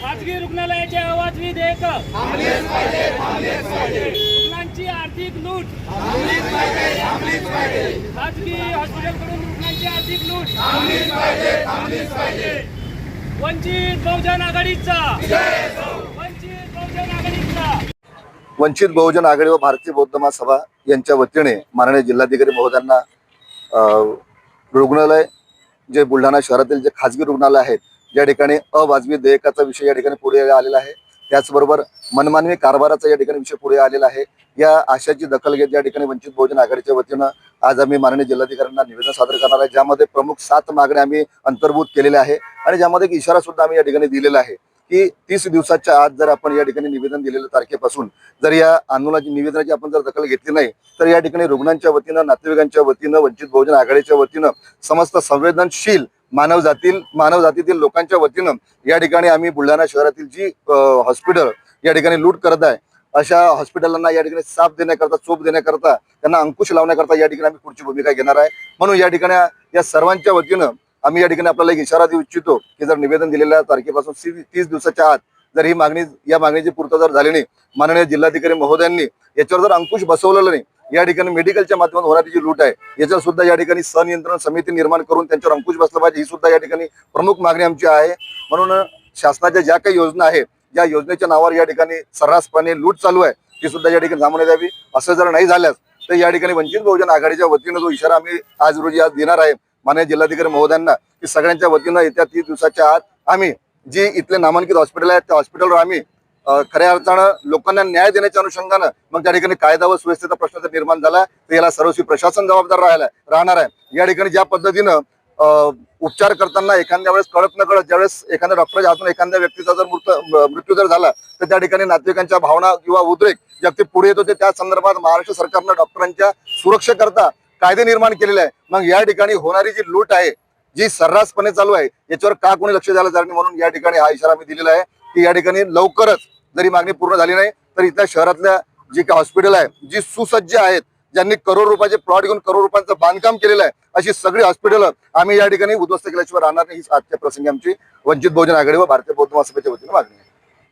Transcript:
खाजगी रुग्णालयाचे आवाज मी देत रुग्णांची आर्थिक लूट. खाजगी हॉस्पिटलकडून रुग्णांची आर्थिक लूट. वंचित बहुजन आघाडीचा. वंचित बहुजन आघाडीचा. वंचित बहुजन आघाडी व भारतीय बौद्ध महासभा यांच्या वतीने माननीय जिल्हाधिकारी महोदयांना रुग्णालय जे बुलढाणा शहरातील जे खाजगी रुग्णालय आहेत ज्या ठिकाणी अवाजवी देयकाचा विषय या ठिकाणी पुढे आलेला आहे. त्याचबरोबर मनमानवी कारभाराचा या ठिकाणी विषय पुढे आलेला आहे. या आशाची दखल घेत या ठिकाणी वंचित बहुजन आघाडीच्या वतीनं आज आम्ही माननीय जिल्हाधिकाऱ्यांना निवेदन सादर करणार आहे. ज्यामध्ये प्रमुख सात मागण्या आम्ही अंतर्भूत केलेल्या आहे आणि ज्यामध्ये एक इशारा सुद्धा आम्ही या ठिकाणी दिलेला आहे. की तीस दिवसाच्या आत जर आपण या ठिकाणी निवेदन दिलेल्या तारखेपासून जर या आंदोलनाची निवेदनाची आपण जर दखल घेतली नाही तर या ठिकाणी रुग्णांच्या वतीनं नातेवाईकांच्या वतीनं वंचित बहुजन आघाडीच्या वतीनं समस्त संवेदनशील मानव जातील मानव जातीतील लोकांच्या वतीनं या ठिकाणी आम्ही बुलढाणा शहरातील जी हॉस्पिटल या ठिकाणी लूट करत आहे अशा हॉस्पिटलांना या ठिकाणी साफ देण्याकरता चोप देण्याकरता त्यांना अंकुश लावण्याकरता या ठिकाणी आम्ही पुढची भूमिका घेणार आहे. म्हणून या ठिकाणी या सर्वांच्या वतीनं आम्ही या ठिकाणी आपल्याला एक इशारा देऊ इच्छितो की जर निवेदन दिलेल्या तारखेपासून सी- तीस दिवसाच्या आत जर ही मागणी या मागणीची पूर्तता जर झाली नाही माननीय जिल्हाधिकारी महोदयांनी याच्यावर जर अंकुश बसवलेलं नाही या ठिकाणी मेडिकलच्या माध्यमातून होणारी जी लूट आहे याच्यावर सुद्धा या ठिकाणी सनियंत्रण समिती निर्माण करून त्यांच्यावर अंकुश बसला पाहिजे ही सुद्धा या ठिकाणी प्रमुख मागणी आमची आहे. म्हणून शासनाच्या ज्या काही योजना आहेत या योजनेच्या नावावर या ठिकाणी सर्रासपणे लूट चालू आहे ती सुद्धा या ठिकाणी थांबवण्यात यावी असं जर नाही झाल्यास तर या ठिकाणी वंचित बहुजन आघाडीच्या वतीनं जो इशारा आम्ही आज रोजी आज देणार आहे माननीय जिल्हाधिकारी महोदयांना की सगळ्यांच्या वतीनं येत्या तीस दिवसाच्या आत आम्ही जी इथले नामांकित हॉस्पिटल आहेत त्या हॉस्पिटलवर आम्ही खऱ्या अर्थानं लोकांना न्याय देण्याच्या अनुषंगानं मग त्या ठिकाणी कायदा व सुव्यवस्थेचा प्रश्न जर निर्माण झाला तर याला सर्वस्वी प्रशासन जबाबदार राहिला राहणार आहे. या ठिकाणी ज्या पद्धतीनं उपचार करताना एखाद्या वेळेस कळत न कळत ज्यावेळेस एखाद्या डॉक्टरच्या हातून एखाद्या व्यक्तीचा जर मृत मृत्यू जर झाला तर त्या ठिकाणी नातेवाईकांच्या भावना किंवा उद्रेक ज्या ते पुढे येत होते त्या संदर्भात महाराष्ट्र सरकारनं डॉक्टरांच्या सुरक्षेकरता कायदे निर्माण केलेले आहे. मग या ठिकाणी होणारी जी लूट आहे जी सर्रासपणे चालू आहे याच्यावर का कोणी लक्ष द्यायला जाणार नाही म्हणून या ठिकाणी हा इशारा मी दिलेला आहे की या ठिकाणी लवकरच जरी मागणी पूर्ण झाली नाही तर इथल्या शहरातल्या जी काही हॉस्पिटल आहे जी सुसज्ज आहेत ज्यांनी करोड रुपयाचे प्लॉट घेऊन करोड रुपयांचं बांधकाम केलेलं आहे अशी सगळी हॉस्पिटल आम्ही या ठिकाणी उद्ध्वस्त केल्याशिवाय राहणार नाही ही आजच्या प्रसंगी आमची वंचित बहुजन आघाडी व भारतीय बौद्ध महासभेच्या वतीनं मागणी आहे.